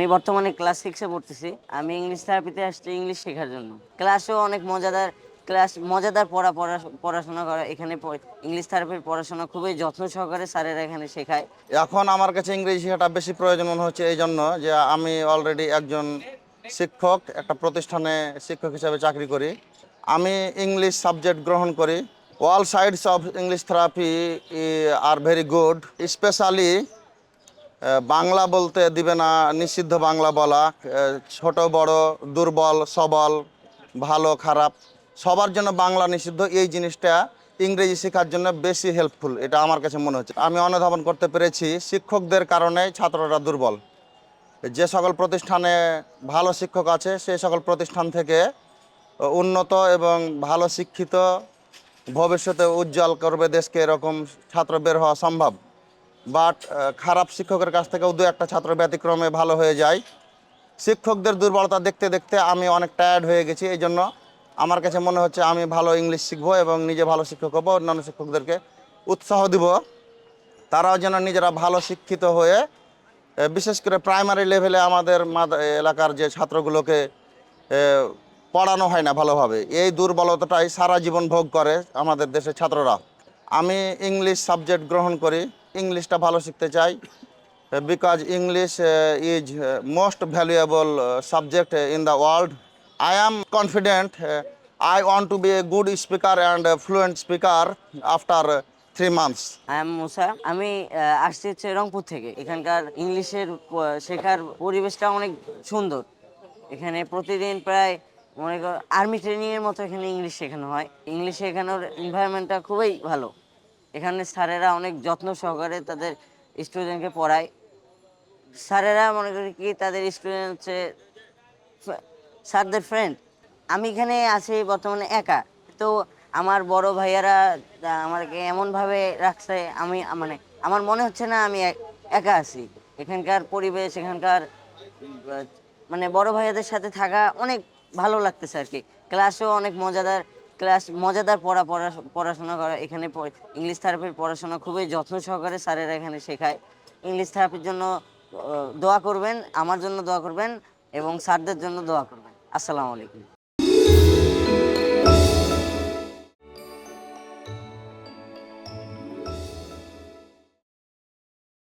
আমি বর্তমানে ক্লাস সিক্সে পড়তেছি। আমি ইংলিশ থেরাপিতে আসছি ইংলিশ শেখার জন্য। ক্লাসও অনেক মজাদার ক্লাস মজাদার পড়া পড়া, পড়াশোনা করা, এখানে ইংলিশ থেরাপির পড়াশোনা খুবই যত্ন সহকারে স্যারেরা এখানে শেখায়। এখন আমার কাছে ইংরেজি শেখাটা বেশি প্রয়োজন মনে হচ্ছে এই জন্য যে আমি অলরেডি একজন শিক্ষক, একটা প্রতিষ্ঠানে শিক্ষক হিসাবে চাকরি করি। আমি ইংলিশ সাবজেক্ট গ্রহণ করি। All sides of English therapy R very good specially Bangla বলতে দিবে না, নিষিদ্ধ বাংলা বলা ছোট, বড়, দুর্বল, সবল, ভালো, খারাপ, সবার জন্য বাংলা নিষিদ্ধ, এই জিনিসটা ইংরেজি শেখার জন্য বেশি হেল্পফুল এটা আমার কাছে মনে হচ্ছে। আমি অনুধাবন করতে পেরেছি, শিক্ষকদের কারণে ছাত্ররা দুর্বল। যে সকল প্রতিষ্ঠানে ভালো শিক্ষক আছে, সেই সকল প্রতিষ্ঠান থেকে উন্নত এবং ভালো শিক্ষিত ভবিষ্যতে উজ্জ্বল করবে দেশকে এরকম ছাত্র বের হওয়া সম্ভব। বাট খারাপ শিক্ষকের কাছ থেকেও দু একটা ছাত্র ব্যতিক্রমে ভালো হয়ে যায়। শিক্ষকদের দুর্বলতা দেখতে দেখতে আমি অনেক টায়ার্ড হয়ে গেছি। এই জন্য আমার কাছে মনে হচ্ছে আমি ভালো ইংলিশ শিখব এবং নিজে ভালো শিক্ষক হব, অন্যান্য শিক্ষকদেরকে উৎসাহ দিব। তারাও যেন নিজেরা ভালো শিক্ষিত হয়ে বিশেষ করে প্রাইমারি লেভেলে আমাদের মাদ- এলাকার যে ছাত্রগুলোকে পড়ানো হয় না ভালোভাবে, এই দুর্বলতাটাই সারা জীবন ভোগ করে আমাদের দেশের ছাত্ররা। আমি ইংলিশ সাবজেক্ট গ্রহণ করি। ইংলিশটা ভালো শিখতে চাই because English is most valuable subject in the world I am confident I want to be a good speaker and fluent speaker after three months I am Musa আমি আসছি হচ্ছে রংপুর থেকে। এখানকার ইংলিশের শেখার পরিবেশটা অনেক সুন্দর। এখানে প্রতিদিন প্রায়, মনে কর আর্মি ট্রেনিং এর মতো এখানে ইংলিশ শেখানো হয়। ইংলিশ শেখানোর এনভায়রনমেন্টটা খুবই ভালো। এখানে স্যারেরা অনেক যত্ন সহকারে তাদের স্টুডেন্টকে পড়ায়। স্যারেরা মনে করি কি তাদের স্টুডেন্ট হচ্ছে স্যারদের ফ্রেন্ড আমি এখানে আছি বর্তমানে একা। তো আমার বড় ভাইয়ারা আমাকে এমনভাবে রাখছে, আমি মানে আমার মনে হচ্ছে না আমি একা আছি। এখানকার পরিবেশ, এখানকার মানে বড় ভাইয়াদের সাথে থাকা অনেক ভালো লাগতেছে আর কি ক্লাসও অনেক মজাদার। ক্লাস, মজাদার পড়া পড়া, পড়াশোনা করা, এখানে ইংলিশ থেরাপির পড়াশোনা খুবই যত্ন সহকারে স্যারেরা এখানে শেখায়। ইংলিশ থেরাপির জন্য দোয়া করবেন, আমার জন্য দোয়া করবেন এবং স্যারদের জন্য দোয়া করবেন। আসসালামু আলাইকুম।